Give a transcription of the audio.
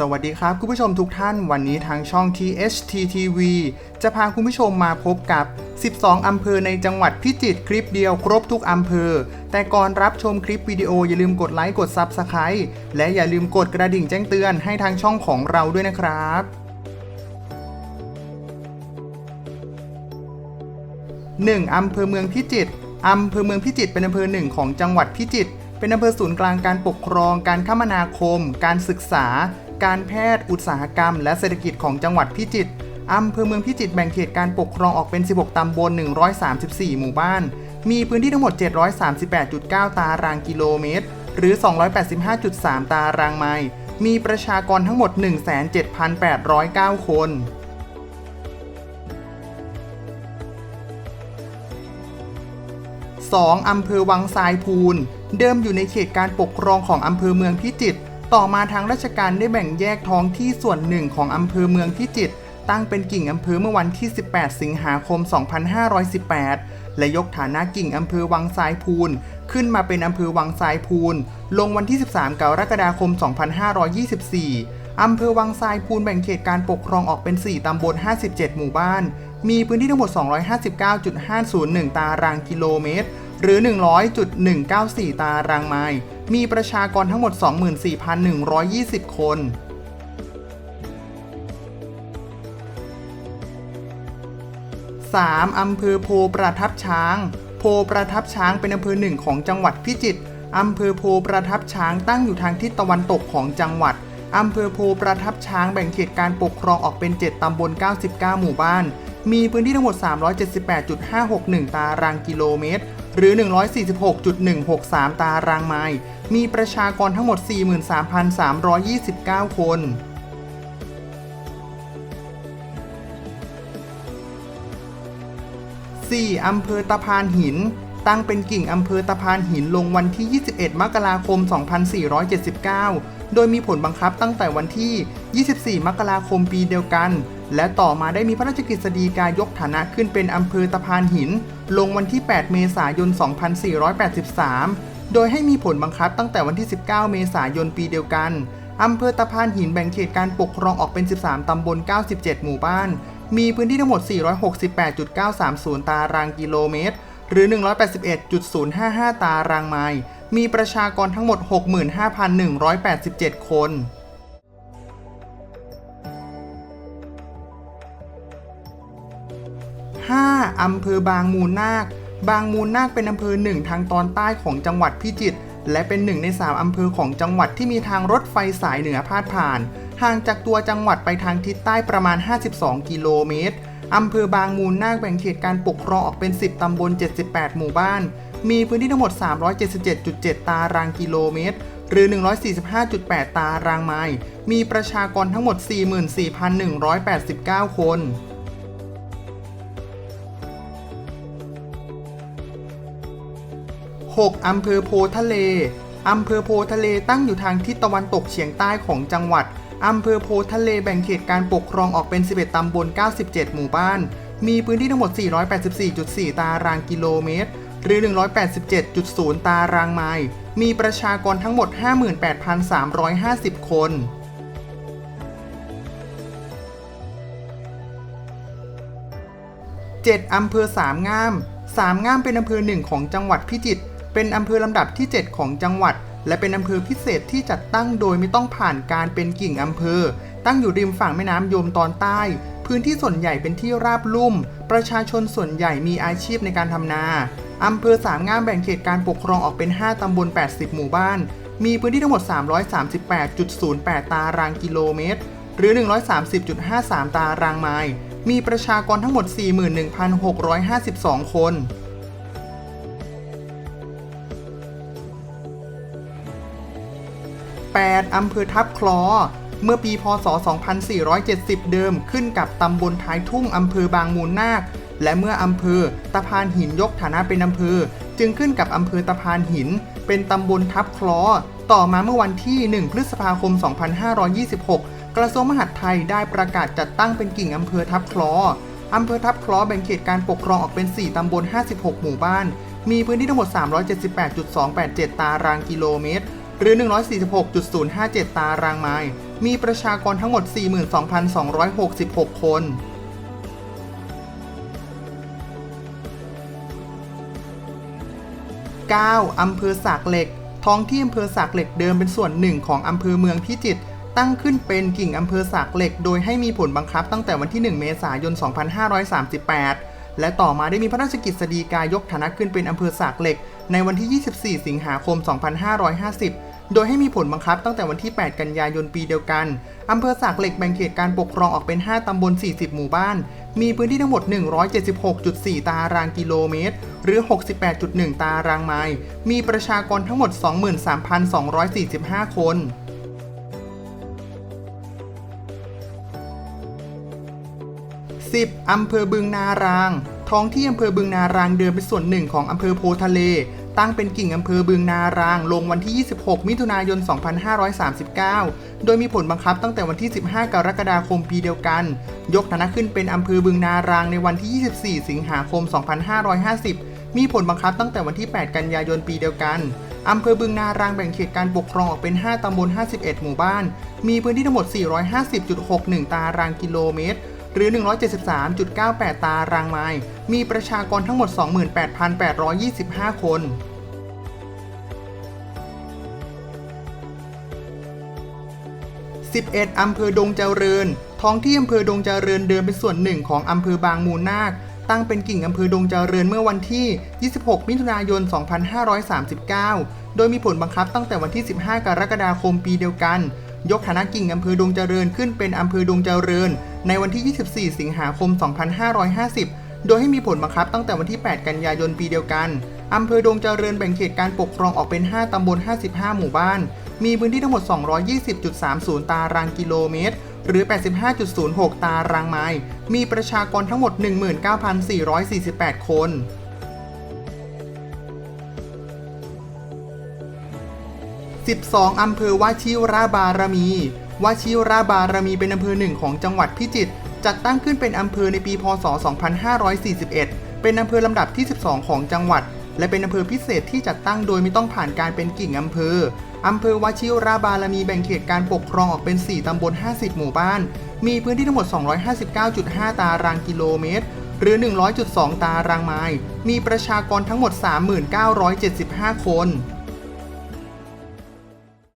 สวัสดีครับ คุณผู้ชมทุกท่านวันนี้ทางช่อง THTTV จะพาคุณผู้ชมมาพบกับ 12 อำเภอในจังหวัดพิจิตรคลิปเดียวครบทุกอำเภอ แต่ก่อนรับชมคลิปวิดีโออย่าลืมกดไลค์กด Subscribe และอย่าลืมกดกระดิ่งแจ้งเตือนให้ทางช่องของเราด้วยนะครับ 1. อำเภอเมืองพิจิตรอำเภอเมืองพิจิตรเป็นอำเภอหนึ่งของจังหวัดพิจิตรเป็นอำเภอศูนย์กลางการปกครอง การคมนาคม การศึกษา การแพทย์ อุตสาหกรรม และเศรษฐกิจของจังหวัดพิจิตรอำเภอเมืองพิจิตรแบ่งเขตการปกครองออกเป็น 16 ตำบล 134 หมู่บ้าน มีพื้นที่ทั้งหมด 738.9 ตารางกิโลเมตร หรือ 285.3 ตารางไมล์ มีประชากรทั้งหมด 17,809 คน 2. อำเภอวังทรายพูน เดิมอยู่ในเขตการปกครองของอำเภอเมืองพิจิตร ต่อมาทางราชการได้แบ่งแยกท้องที่ส่วนหนึ่งของอำเภอเมืองพิจิตรตั้งเป็นกิ่งอำเภอเมื่อวันที่ 18 สิงหาคม 2518 และยกฐานะกิ่งอำเภอวังทรายพูน ขึ้นมาเป็นอำเภอวังทรายพูน ลงวันที่ 13 กรกฎาคม 2524 อำเภอวังทรายพูนแบ่งเขตการปกครองออกเป็น 4 ตำบล 57 หมู่บ้าน มีพื้นที่ทั้งหมด 259.501 ตารางกิโลเมตร หรือ 100.194 ตารางไมล์มีประชากรทั้งหมด 24,120 คน 3. อำเภอโพประทับช้าง โพประทับช้างเป็นอำเภอหนึ่งของจังหวัดพิจิตรอำเภอโพประทับช้างตั้งอยู่ทางทิศตะวันตกของจังหวัดอำเภอโพประทับช้างแบ่งเขตการปกครองออกเป็น 7 ตำบล 99 หมู่บ้าน มีพื้นที่ทั้งหมด 378.561 ตารางกิโลเมตร หรือ 146.163 ตารางไมล์มีประชากรทั้งหมด 43,329 คน 4. อำเภอตะพานหิน ตั้งเป็นกิ่งอำเภอตะพานหินลงวันที่ 21 มกราคม 2479 โดยมีผลบังคับตั้งแต่วันที่ 24 มกราคมปีเดียวกัน และต่อมาได้มีพระราชกฤษฎีกายกฐานะขึ้นเป็นอำเภอตะพานหิน ลงวันที่ 8 เมษายน 2483 โดยให้มีผลบังคับตั้งแต่วันที่ 19 เมษายนปีเดียวกันอำเภอตะพานหินแบ่งเขตการปกครองออกเป็น 13 ตำบล 97 หมู่บ้าน มีพื้นที่ทั้งหมด 468.930 ตารางกิโลเมตร หรือ 181.055 ตารางไมล์ มีประชากรทั้งหมด 65,187 คน 5. อำเภอบางมูลนาค บางมูลนาคเป็นอำเภอหนึ่งทางตอนใต้ของจังหวัดพิจิตร และเป็นหนึ่งในสามอำเภอของจังหวัดที่มีทางรถไฟสายเหนือพาดผ่าน ห่างจากตัวจังหวัดไปทางทิศใต้ประมาณ 52 กิโลเมตร อำเภอบางมูลนาคแบ่งเขตการปกครองออกเป็น 10 ตำบล 78 หมู่บ้าน มีพื้นที่ทั้งหมด 377.7 ตารางกิโลเมตร หรือ 145.8 ตารางไมล์ มีประชากรทั้งหมด 44,189 คน 6. อำเภอโพทะเล อำเภอโพทะเลตั้งอยู่ทางทิศตะวันตกเฉียงใต้ของจังหวัด อำเภอโพทะเลแบ่งเขตการปกครองออกเป็น 11 ตำบล 97 หมู่บ้าน มีพื้นที่ทั้งหมด 484.4 ตารางกิโลเมตร หรือ 187.0 ตารางไมล์มีประชากรทั้งหมด 58,350 คน 7. อำเภอสามงามสามงามเป็นอำเภอหนึ่งของจังหวัดพิจิตร เป็นอำเภอลำดับที่ 7 ของจังหวัด และเป็นอำเภอพิเศษที่จัดตั้งโดยไม่ต้องผ่านการเป็นกิ่งอำเภอ ตั้งอยู่ริมฝั่งแม่น้ำยมตอนใต้ พื้นที่ส่วนใหญ่เป็นที่ราบลุ่ม ประชาชนส่วนใหญ่มีอาชีพในการทำนา อำเภอสามงามแบ่งเขตการปกครองออกเป็น 5 ตำบล 80 หมู่บ้าน มีพื้นที่ทั้งหมด 338.08 ตารางกิโลเมตร หรือ 130.53 ตารางไมล์ มีประชากรทั้งหมด 41,652 คน 8. อำเภอทับคลอ เมื่อปี พศ 2470 เดิมขึ้นกับตำบลท้ายทุ่งอำเภอบางมูลนาค และเมื่ออำเภอตะพานหินยกฐานะเป็นอำเภอ จึงขึ้นกับอำเภอตะพานหิน เป็นตำบลทับคลอต่อมาเมื่อวันที่ 1 พฤษภาคม 2526 กระทรวงมหาดไทยได้ประกาศจัดตั้งเป็นกิ่งอำเภอทับคลออำเภอทับคลอแบ่งเขตการปกครองออกเป็น 4 ตำบล 56 หมู่บ้าน มีพื้นที่ทั้งหมด 378.287 ตารางกิโลเมตร หรือ 146.057 ตารางไมล์ มีประชากรทั้งหมด 42,266 คน 9. อำเภอสากเหล็ก ท้องที่อำเภอสากเหล็กเดิมเป็นส่วนหนึ่งของอำเภอเมืองพิจิตร ตั้งขึ้นเป็นกิ่งอำเภอสากเหล็ก โดยให้มีผลบังคับตั้งแต่วันที่ 1 เมษายน 2538 และต่อมาได้มีพระราชกิจสีกายกฐานะขึ้นเป็นอำเภอสากเหล็ก ในวันที่ 24 สิงหาคม 2550 โดยให้มีผลบังคับตั้งแต่วันที่ 8 กันยายนปีเดียวกัน อำเภอสากเหล็กแบ่งเขตการปกครองออกเป็น 5 ตำบล 40 หมู่บ้าน มีพื้นที่ทั้งหมด 176.4 ตารางกิโลเมตร หรือ 68.1 ตารางไมล์ มีประชากรทั้งหมด 23,245 คน 10. อำเภอบึงนาราง ท้องที่อำเภอบึงนารางเดิมเป็นส่วนหนึ่งของอำเภอโพทะเล ตั้งเป็นกิ่งอำเภอบึงนาราง ลงวันที่ 26 มิถุนายน 2539 โดยมีผลบังคับตั้งแต่วันที่ 15 กรกฎาคมปีเดียวกัน ยกฐานะขึ้นเป็นอำเภอบึงนารางในวันที่ 24 สิงหาคม 2550 มีผลบังคับตั้งแต่วันที่ 8 กันยายนปีเดียวกันอำเภอบึงนารางแบ่งเขตการปกครองออกเป็น 5 ตำบล 51 หมู่บ้าน มีพื้นที่ทั้งหมด 450.61 ตารางกิโลเมตร หรือ 173.98 ตารางไมล์ มีประชากรทั้งหมด 28,825 คน11อำเภอดงเจริญ ท้องที่อำเภอดงเจริญเดิมเป็นส่วนหนึ่งของอำเภอบางมูลนาค ตั้งเป็นกิ่งอำเภอดงเจริญเมื่อวันที่ 26 มิถุนายน 2539 โดยมีผลบังคับตั้งแต่วันที่ 15 กรกฎาคมปีเดียวกัน ยกฐานะกิ่งอำเภอดงเจริญขึ้นเป็นอำเภอดงเจริญ ในวันที่ 24 สิงหาคม 2550 โดยให้มีผลบังคับตั้งแต่วันที่ 8 กันยายนปีเดียวกัน อำเภอดงเจริญแบ่งเขตการปกครองออกเป็น 5 ตำบล 55 หมู่บ้าน มีพื้นที่ทั้งหมด 220.30 ตารางกิโลเมตร หรือ 85.06 ตารางไมล์ มีประชากรทั้งหมด 19,448 คน12 อำเภอวชิราบารมี วชิราบารมีเป็นอำเภอหนึ่งของจังหวัดพิจิตรจัดตั้งขึ้นเป็นอำเภอในปีพศ 2541 เป็นอำเภอลำดับที่ 12 ของจังหวัด และเป็นอำเภอพิเศษที่จัดตั้งโดยไม่ต้องผ่านการเป็นกิ่งอำเภออำเภอวชิราบารมีแบ่งเขตการปกครองออกเป็น 4 ตำบล 50 หมู่บ้าน มีพื้นที่ทั้งหมด 259.5 ตารางกิโลเมตร หรือ 100.2 ตารางไมล์ มีประชากรทั้งหมด 3975 คน